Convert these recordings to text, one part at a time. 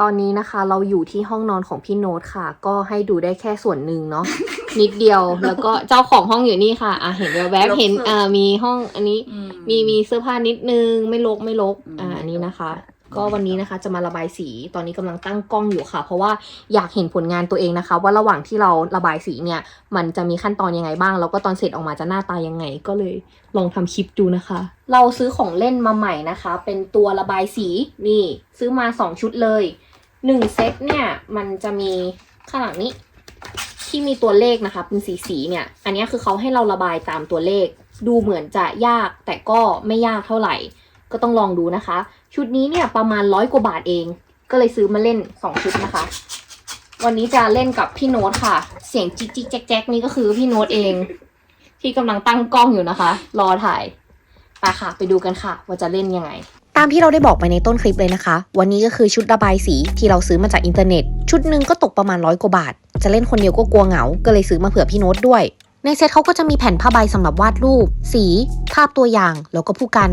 ตอนนี้นะคะเราอยู่ที่ห้องนอนของพี่โน้ตค่ะ ก็ให้ดูได้แค่ส่วนหนึ่งเนาะนิดเดียวแล้วก็เจ้าของห้องอยู่นี่ค่ะอะเห็นแวบๆเห็นอ่ามีห้องอันนี้มีมีเสื้อผ้านิดนึงไม่ลกไม่ลกอืมอ่าอันนี้นะคะ ก็วันนี้นะคะจะมาระบายสีตอนนี้กำลังตั้งกล้องอยู่ค่ะ เพราะว่าอยากเห็นผลงานตัวเองนะคะ ว่าระหว่างที่เราระบายสีเนี่ย มันจะมีขั้นตอนยังไงบ้าง แล้วก็ตอนเสร็จออกมาจะหน้าตายังไง ก็เลยลองทำคลิปดูนะคะ เราซื้อของเล่นมาใหม่นะคะ เป็นตัวระบายสีนี่ ซื้อมาสองชุดเลย หนึ่งเซตเนี่ย มันจะมีข้างหลังนี้ ที่มีตัวเลขนะคะ เป็นสีสีเนี่ย อันนี้คือเขาให้เราระบายตามตัวเลข ดูเหมือนจะยากแต่ก็ไม่ยากเท่าไหร่ ก็ต้องลองดูนะคะ ชุดนี้เนี่ยประมาณร้อยกว่าบาทเอง ก็เลยซื้อมาเล่นสองชุดนะคะ วันนี้จะเล่นกับพี่โน้ตค่ะ เสียงจิ๊กจิ๊กแจ๊กแจ๊กนี่ก็คือพี่โน้ตเอง ที่กำลังตั้งกล้องอยู่นะคะ รอถ่ายไปค่ะ ไปดูกันค่ะ ว่าจะเล่นยังไง ตามที่เราได้บอกไปในต้นคลิปเลยนะคะ วันนี้ก็คือชุดระบายสีที่เราซื้อมาจากอินเทอร์เน็ต ชุดหนึ่งก็ตกประมาณร้อยกว่าบาท จะเล่นคนเดียวก็กลัวเหงา ก็เลยซื้อมาเผื่อพี่โน้ตด้วย ในเซตเขาก็จะมีแผ่นผ้าใบสำหรับวาดรูป สี ภาพตัวอย่าง แล้วก็ผู้กัน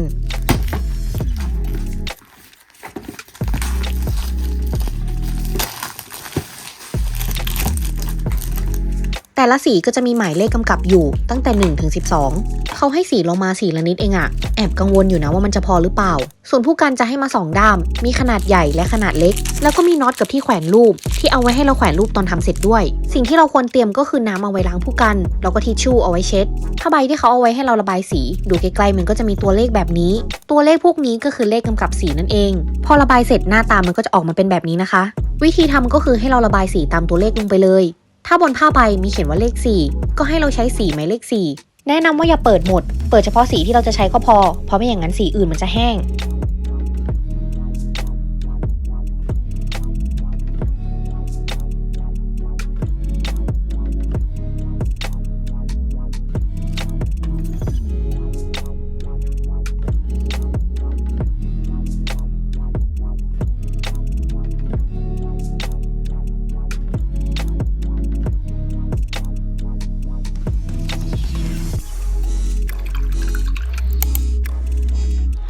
แต่ละสีก็จะมีหมายเลขกำกับอยู่ตั้งแต่1ถึง12 เขาให้สีเรามาสีละนิดเองอะแอบกังวลอยู่นะว่ามันจะพอหรือเปล่า ส่วนผู้กันจะให้มา 2 ด้าม มีขนาดใหญ่และขนาดเล็ก แล้วก็มีน็อตกับที่แขวนรูป ที่เอาไว้ให้เราแขวนรูปตอนทำเสร็จด้วย สิ่งที่เราควรเตรียมก็คือน้ำเอาไว้ล้างผู้กัน แล้วก็ทิชชู่เอาไว้เช็ดผ้าใบที่เขาเอาไว้ให้เราระบายสี ดูใกล้ๆมันก็จะมีตัวเลขแบบนี้ ตัวเลขพวกนี้ก็คือเลขกำกับสีนั่นเอง พอระบายเสร็จหน้าตามันก็จะออกมาเป็นแบบนี้นะคะ วิธีทำก็คือให้เราระบายสีตามตัวเลขลงไปเลย ถ้าบนผ้าใบมีเขียนว่าเลข 4 ก็ให้เราใช้สีหมายเลข 4 แนะนำว่าอย่าเปิดหมด เปิดเฉพาะสีที่เราจะใช้ก็พอ เพราะไม่อย่างนั้นสีอื่นมันจะแห้ง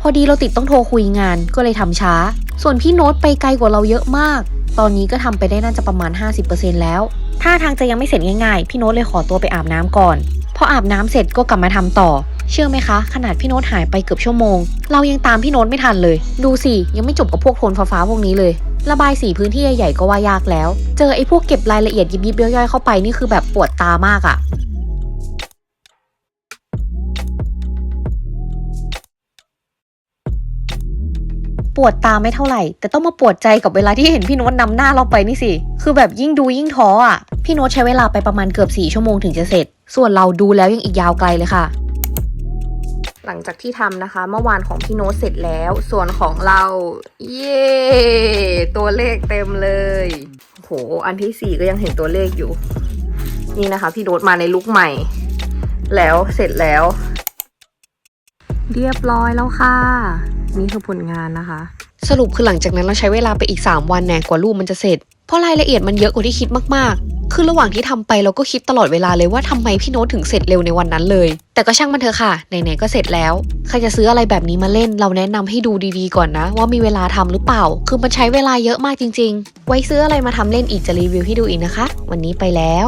พอดีเราติดต้องโทรคุยงานก็เลยทำช้า ส่วนพี่โน้ตไปไกลกว่าเราเยอะมาก ตอนนี้ก็ทำไปได้น่าจะประมาณ 50%แล้ว ถ้าทางจะยังไม่เสร็จง่ายๆ พี่โน้ตเลยขอตัวไปอาบน้ำก่อน พออาบน้ำเสร็จก็กลับมาทำต่อ เชื่อไหมคะ ขนาดพี่โน้ตหายไปเกือบชั่วโมง เรายังตามพี่โน้ตไม่ทันเลย ดูสิยังไม่จบกับพวกโทนฟ้าๆพวกนี้เลย ระบายสีพื้นที่ใหญ่ๆก็ว่ายากแล้ว เจอไอ้พวกเก็บรายละเอียดยิบๆย่อยๆเข้าไปนี่คือแบบปวดตามากอะ ปวดตาไม่เท่าไหร่ แต่ต้องมาปวดใจกับเวลาที่เห็นพี่โน้ตนำหน้าเราไปนี่สิ คือแบบยิ่งดูยิ่งท้ออะ พี่โน้ตใช้เวลาไปประมาณเกือบ 4 ชั่วโมงถึงจะเสร็จ ส่วนเราดูแล้วยังอีกยาวไกลเลยค่ะ หลังจากที่ทำนะคะ เมื่อวานของพี่โน้ตเสร็จแล้ว ส่วนของเรา เย้ตัวเลขเต็มเลยโหอันที่สี่ก็ยังเห็นตัวเลขอยู่ นี่นะคะ พี่โน้ตมาในลุคใหม่ แล้วเสร็จแล้ว เรียบร้อยแล้วค่ะ นี่คือผลงานนะคะ สรุปคือหลังจากนั้นเราใช้เวลาไปอีก 3 วันแน่กว่ารูปมันจะเสร็จ เพราะรายละเอียดมันเยอะกว่าที่คิดมากๆ คือระหว่างที่ทำไปเราก็คิดตลอดเวลาเลยว่าทำไมพี่โน้ตถึงเสร็จเร็วในวันนั้นเลย แต่ก็ช่างมันเถอะค่ะไหนๆก็เสร็จแล้วใครจะซื้ออะไรแบบนี้มาเล่น เราแนะนำให้ดูดีๆก่อนนะ ว่ามีเวลาทำหรือเปล่า คือมันใช้เวลาเยอะมากจริง ๆ ไว้ซื้ออะไรมาทำเล่นอีกจะรีวิวให้ดูอีกนะคะ วันนี้ไปแล้ว